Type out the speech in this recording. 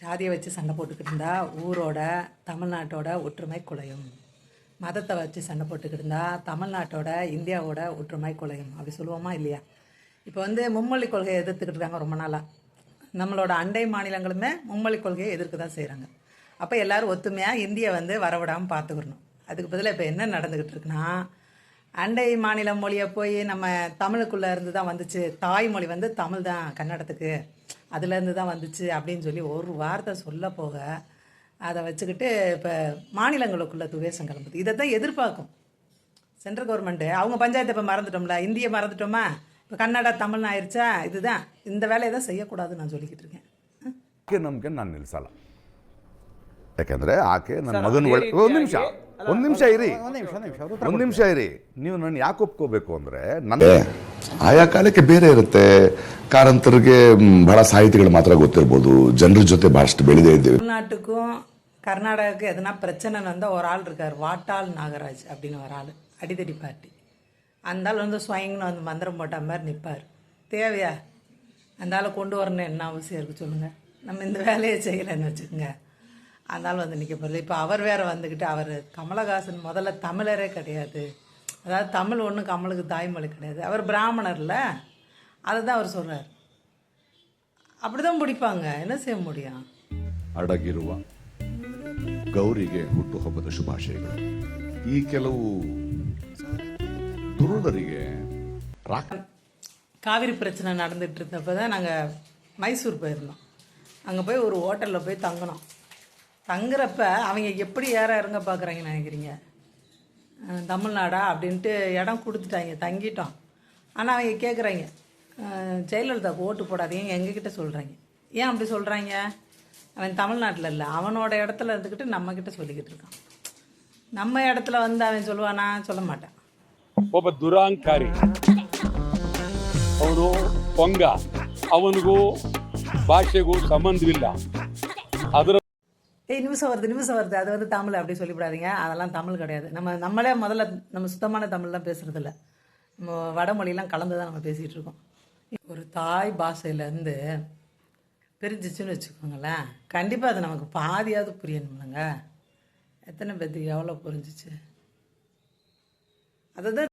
சாதியை வச்சு சண்டை போட்டுக்கிட்டு இருந்தா ஊரோட தமிழ்நாட்டோட ஒற்றுமை குலையும். மதத்தை வச்சு சண்டை போட்டுக்கிட்டு இருந்தா தமிழ்நாட்டோட இந்தியாவோட ஒற்றுமை குலையும். அப்படி சொல்லுவோமா இல்லையா? இப்போ வந்து மும்மொழி கொள்கையை எதிர்த்துக்கிட்டு இருக்காங்க ரொம்ப நாளாக நம்மளோட அண்டை மாநிலங்களுமே மும்மொழி கொள்கையை எதிர்க்க தான் செய்கிறாங்க அப்போ எல்லாரும் ஒத்துமையாக இந்தியை வந்து வரவிடாமல் பார்த்துக்கிறணும் அதுக்கு பதிலாக இப்போ என்ன நடந்துக்கிட்டு இருக்குன்னா அண்டை மாநில மொழியை போய் நம்ம தமிழுக்குள்ளே இருந்து தான் வந்துச்சு. தாய்மொழி வந்து தமிழ் தான் கன்னடத்துக்கு. அதுலேருந்து தான் வந்துச்சு அப்படின்னு சொல்லி ஒரு வார்த்தை சொல்ல போக அதை வச்சுக்கிட்டு இப்போ மாநிலங்களுக்குள்ள துவேஷம் கிளம்புது இதை தான் எதிர்பார்க்கும் சென்ட்ரல் கவர்மெண்ட்டு அவங்க பஞ்சாயத்தை இப்போ மறந்துட்டோம்ல இந்தியை மறந்துட்டோமா இப்போ கன்னடா தமிழ்னு ஆயிடுச்சா இதுதான் இந்த வேலையை தான் செய்யக்கூடாதுன்னு நான் சொல்லிக்கிட்டு இருக்கேன் ಆಕೆ ನಂಬಿಕೆ ನಾನು ನಿಲ್ಲಿಸಲ್ಲ ಯಾಕಂದ್ರೆ ಆಕೆ ನನ್ನ ಮಗನ ಒಳ್ಳೆ ಒಂದು ನಿಮಿಷ ಒಂದು ನಿಮಿಷ ಇರಿ ಒಂದು ನಿಮಿಷ ಒಂದು ನಿಮಿಷ ಅವರು ಒಂದು ನಿಮಿಷ ಇರಿ ನೀವು ನನ್ನ ಯಾಕೆ ಒಪ್ಕೋಬೇಕು ಅಂದ್ರೆ ನನ್ನ ಆಯಾ ಕಾಲಕ್ಕೆ ಬೇರೆ ಇರುತ್ತೆ ಕಾರಂತರಿಗೆ ಮ್, ಬಹಳ ಸಾಹಿತಿಗಳು ಮಾತ್ರ ಗೊತ್ತಿರ್ಬೋದು ಜನರ ಜೊತೆ ಬಹಳಷ್ಟು ಬೆಳೆದೇ ಇದ್ದೇವೆ தமிழ்நாட்டுக்கும் கர்நாடகாவுக்கும் எதனா பிரச்சனை வந்தால் ஒரு ஆள் இருக்கார் வாட்டாள் நாகராஜ் அப்படின்னு ஒரு ஆள் அடிதடி பார்ட்டி அந்த ஆள் வந்து ஸ்வயங்னு வந்து மந்திரம் போட்ட மாதிரி நிற்பார் தேவையா அந்த ஆளை கொண்டு வரணும் என்ன அவசியம் இருக்குது சொல்லுங்கள் நம்ம இந்த வேலையை செய்யலைன்னு வச்சுக்கோங்க அந்த ஆள் வந்து நிற்க போகிறது இப்போ அவர் வேற வந்துக்கிட்டு அவர் கமலஹாசன் முதல்ல தமிழரே கிடையாது அதாவது தமிழ் ஒன்றும் கமலுக்கு தாய்மொழி கிடையாது அவர் பிராமணர்ல அதை தான் அவர் சொல்கிறார் அப்படி தான் பிடிப்பாங்க என்ன செய்ய முடியும் ಅಡಗಿರುವ ಗೌರಿಗೆ ಹುಟ್ಟುಹಬ್ಬದ ಶುಭಾಶಯಗಳು ಈ ಕೆಲವು ದುರುಳರಿಗೆ ರಾಕ காவிரி பிரச்சனை நடந்துட்டு இருந்தப்போ தான் நாங்கள் மைசூர் போயிருந்தோம் அங்கே போய் ஒரு ஹோட்டலில் போய் தங்கினோம் தங்குறப்ப அவங்க எப்படி ஏற இறங்க பார்க்குறாங்கன்னு நினைக்கிறீங்க அஹ் தமிழ்நாடா அப்படின்ட்டு இடம் கொடுத்துட்டாங்க தங்கிட்டோம் ஆனால் அவங்க கேட்குறாங்க ஜெயலலிதாவுக்கு ஓட்டு போடாதீங்க எங்ககிட்ட சொல்கிறாங்க ஏன் அப்படி சொல்கிறாங்க அவன் தமிழ்நாட்டில் இல்லை அவனோட இடத்துல இருந்துக்கிட்டு நம்மக்கிட்ட சொல்லிக்கிட்டு இருக்கான் நம்ம இடத்துல வந்து அவன் சொல்லுவானா சொல்ல மாட்டான் ಒಬ್ಬ ದುರಾಂಕಾರಿ ಅವನು ಪೊಂಗ ಅವನಿಗೂ ಭಾಷೆಗೂ ಸಂಬಂಧವಿಲ್ಲ ಅದರ ஏய் நிமிஷம் வருது நிமிஷம் வருது. அது வந்து தமிழ் அப்படி சொல்லிவிடாதீங்க. அதெல்லாம் தமிழ் கிடையாது. நம்ம நம்மளே முதல்ல நம்ம சுத்தமான தமிழ்லாம் பேசுகிறது இல்லை நம்ம வடமொழியெலாம் கலந்து தான் நம்ம பேசிகிட்டு இருக்கோம் ஒரு தாய் பாஷையிலேருந்து பிரிஞ்சிச்சுன்னு வச்சுக்கோங்களேன். கண்டிப்பாக அது நமக்கு பாதியாவது புரியணும்லங்க எத்தனை பேர்த்துக்கு எவ்வளோ புரிஞ்சிச்சு? அதுதான்